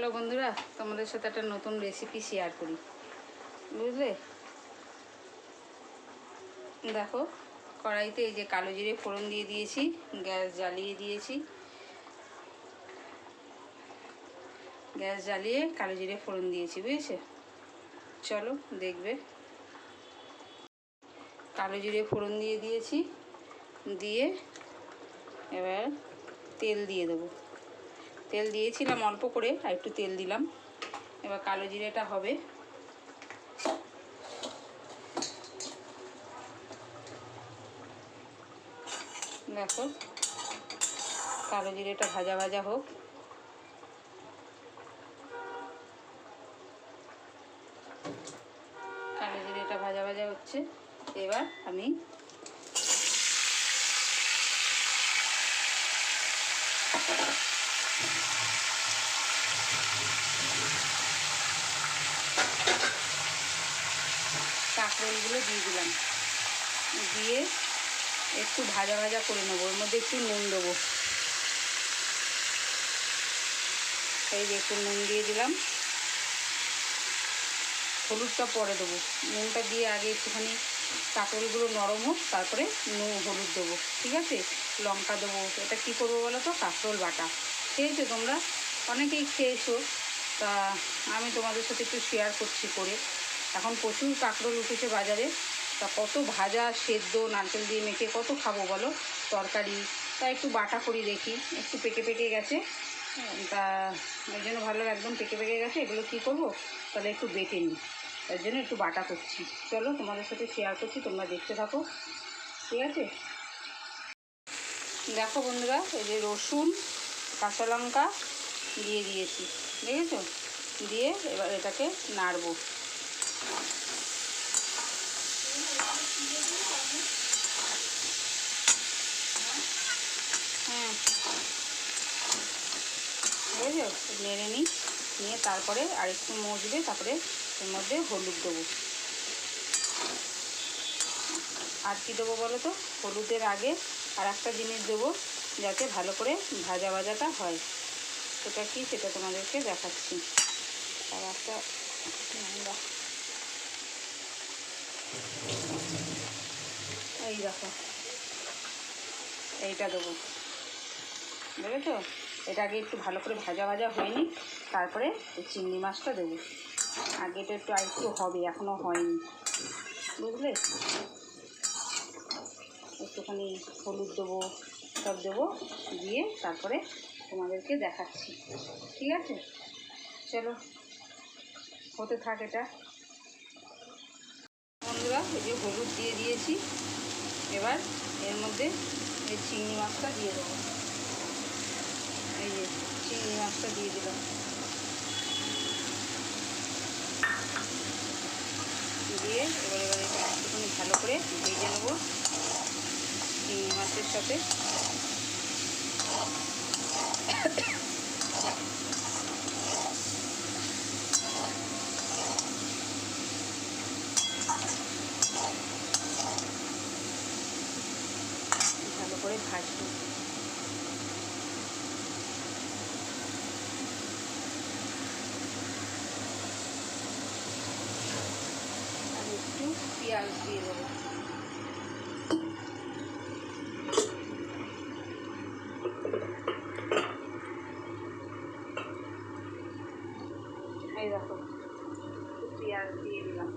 Hello বন্ধুরা, তোমাদের সাথে একটা নতুন রেসিপি শেয়ার করি। বুঝলে? দেখো, কড়াইতে এই যে কালো জিরে ফোড়ন দিয়ে দিয়েছি, গ্যাস জ্বালিয়ে দিয়েছি। গ্যাস জ্বালিয়ে কালো জিরে ফোড়ন দিয়েছি, বুঝেছে? চলো, দেখবে। কালো জিরে ফোড়ন দিয়ে দিয়েছি, দিয়ে এবার তেল দিয়ে দেবো। তেল দিয়েছিলাম অল্প করে, আর একটু তেল দিলাম। এবার কালো জিরেটা হবে। দেখো, কালো জিরেটা ভাজা ভাজা হোক। কালো জিরেটা ভাজা ভাজা হচ্ছে। এবার আমি কাঁকরোলগুলো দিয়ে দিলাম। দিয়ে একটু ভাজা ভাজা করে নেব, ওর মধ্যে একটু নুন দেবো। এই যে একটু নুন দিয়ে দিলাম। হলুদটা পরে দেবো। নুনটা দিয়ে আগে একটুখানি কাঁকরোলগুলো নরম হোক, তারপরে নুন, হলুদ দেবো। ঠিক আছে? লঙ্কা দেবো। এটা কী করব বলো তো? কাঁকরোল বাটা। খেয়েছো তোমরা? অনেকেই খেয়েছো। তা আমি তোমাদের সাথে একটু শেয়ার করছি করে। এখন প্রচুর কাঁকরোল উঠেছে বাজারে। তা কত ভাজা, সেদ্ধ, নারকেল দিয়ে মেখে কত খাব বলো? তরকারি। তা একটু বাটা করি দেখি। একটু পেকে পেকে গেছে। তা ওই জন্য ভালো একদম পেকে পেকে গেছে। এগুলো কী করব? তাহলে একটু বেটে নিই। তার জন্য একটু বাটা করছি। চলো তোমাদের সাথে শেয়ার করছি। তোমরা দেখতে থাকো। ঠিক আছে? দেখো বন্ধুরা, এই যে রসুন কাঁচা লঙ্কা দিয়ে দিয়েছি দেখেছ দিয়ে এবার এটাকে নাড়বো। হ্যাঁ বুঝেছ? নেড়ে নিই, নিয়ে তারপরে আরেকটু মজবে তারপরে এর মধ্যে হলুদ দেবো। আর কী দেবো বলো তো? হলুদের আগে আর একটা জিনিস দেবো। যাতে ভালো করে ভাজা ভাজাটা হয়। সেটা কি সেটা তোমাদেরকে দেখাচ্ছি। আর একটা এই দেখো। এইটা দেবো। বুঝেছ? এটা আগে একটু ভালো করে ভাজা ভাজা হয়নি তারপরে চিংড়ি মাছটা দেবো। আগে এটা একটু আরেকটু হবে এখনও হয়নি। বুঝলে? একটুখানি হলুদ দেবো। সব দেবো দিয়ে তারপরে তোমাদেরকে দেখাচ্ছি। ঠিক আছে? চলো, হতে থাক এটা। বন্ধুরা, এই যে হলুদ দিয়ে দিয়েছি। এবার এর মধ্যে এই চিংড়ি মাছটা দিয়ে দেবো। এই যে চিংড়ি মাছটা দিয়ে দিলাম। দিয়ে এবার এবার এটা একটুখানি ভালো করে ভেজে নেব। মাছের সাথে। ভালো করে ভাজবো। আর একটু পেঁয়াজ দিয়ে দেবো। পেঁয়াজ দিয়ে দিলাম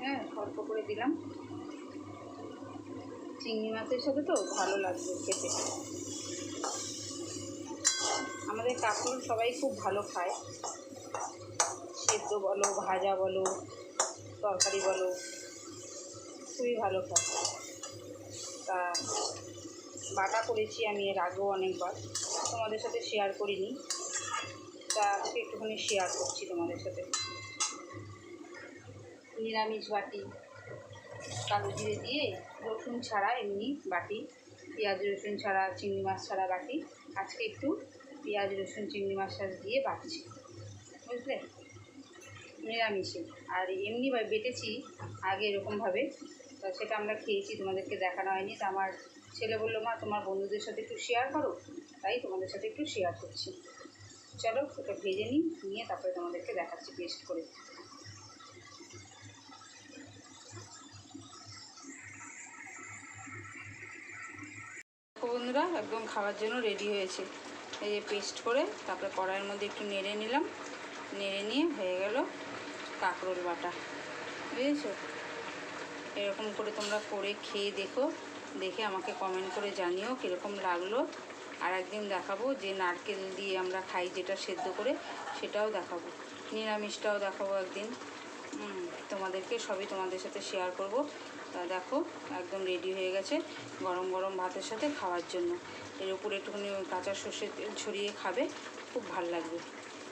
হ্যাঁ অল্প করে দিলাম। চিংড়ি মাছের সাথে তো ভালো লাগবে খেতে। আমাদের কাকুর সবাই খুব ভালো খায়। সেদ্ধ বলো, ভাজা বলো, তরকারি বলো। খুবই ভালো খায় তা বাটা করেছি আমি এর আগেও অনেকবার। তোমাদের সাথে শেয়ার করিনি। তা আজকে একটুখানি শেয়ার করছি তোমাদের সাথে। নিরামিষ বাটি, কালো জিরে দিয়ে, রসুন ছাড়া এমনি বাটি, পেঁয়াজ, রসুন ছাড়া, চিংড়ি মাছ ছাড়া বাটি। আজকে একটু পেঁয়াজ, রসুন, চিংড়ি মাছ টাছ দিয়ে বাটছি। বুঝলে? নিরামিষে। আর এমনি বেটেছি আগে এরকমভাবে। তা সেটা আমরা খেয়েছি, তোমাদেরকে দেখানো হয়নি। তা আমার ছেলে বলল, মা, তোমার বন্ধুদের সাথে একটু শেয়ার করো। তাই তোমাদের সাথে একটু শেয়ার করছি। চলো, ওটা ভেজে নিই, নিয়ে তারপরে তোমাদেরকে দেখাচ্ছি পেস্ট করে। বন্ধুরা, একদম খাওয়ার জন্য রেডি হয়েছে। এই যে পেস্ট করে, তারপরে কড়াইয়ের মধ্যে একটু নেড়ে নিলাম। নেড়ে নিয়ে হয়ে গেল কাঁকরোল বাটা। বুঝেছ? এরকম করে তোমরা করে খেয়ে দেখো। দেখে আমাকে কমেন্ট করে জানিও কীরকম লাগল। আর একদিন দেখাবো যে নারকেল দিয়ে আমরা খাই যেটা সেদ্ধ করে, সেটাও দেখাবো। নিরামিষটাও দেখাবো একদিন। তোমাদেরকে সবই তোমাদের সাথে শেয়ার করব। তা দেখো, একদম রেডি হয়ে গেছে গরম গরম ভাতের সাথে খাওয়ার জন্য। এর উপরে একটুখানি কাঁচা সর্ষের তেল ছড়িয়ে খাবে, খুব ভালো লাগবে।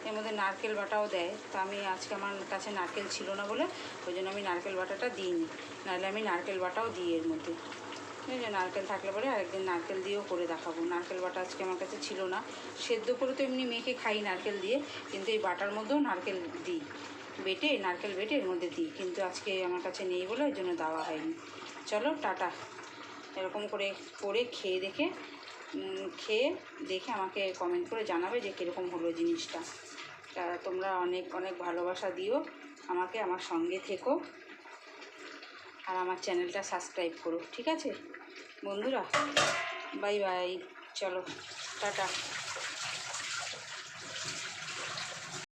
এর মধ্যে নারকেল বাটাও দেয়। তা আমি আজকে আমার কাছে নারকেল ছিল না বলে ওই জন্য আমি নারকেল বাটাটা দিইনি। নাহলে আমি নারকেল বাটাও দিই এর মধ্যে। ঠিক আছে নারকেল থাকলে পরে আরেকদিন নারকেল দিয়েও করে দেখাবো। নারকেল বাটা আজকে আমার কাছে ছিল না। সেদ্ধ করে তো এমনি মেখে খাই নারকেল দিয়ে, কিন্তু এই বাটার মধ্যেও নারকেল দিই। বেটে, নারকেল বেটে এর মধ্যে দিই। কিন্তু আজকে আমার কাছে নেই বলে ওই জন্য দেওয়া হয়নি। চলো, টাটা। এরকম করে করে খেয়ে দেখে খেয়ে দেখে আমাকে কমেন্ট করে জানাবে যে কীরকম হলো জিনিসটা। তা তোমরা অনেক অনেক ভালোবাসা দিও আমাকে, আমার সঙ্গে থেকো আর আমার চ্যানেলটা সাবস্ক্রাইব করো, ঠিক আছে? বন্ধুরা বাই বাই চলো, টাটা।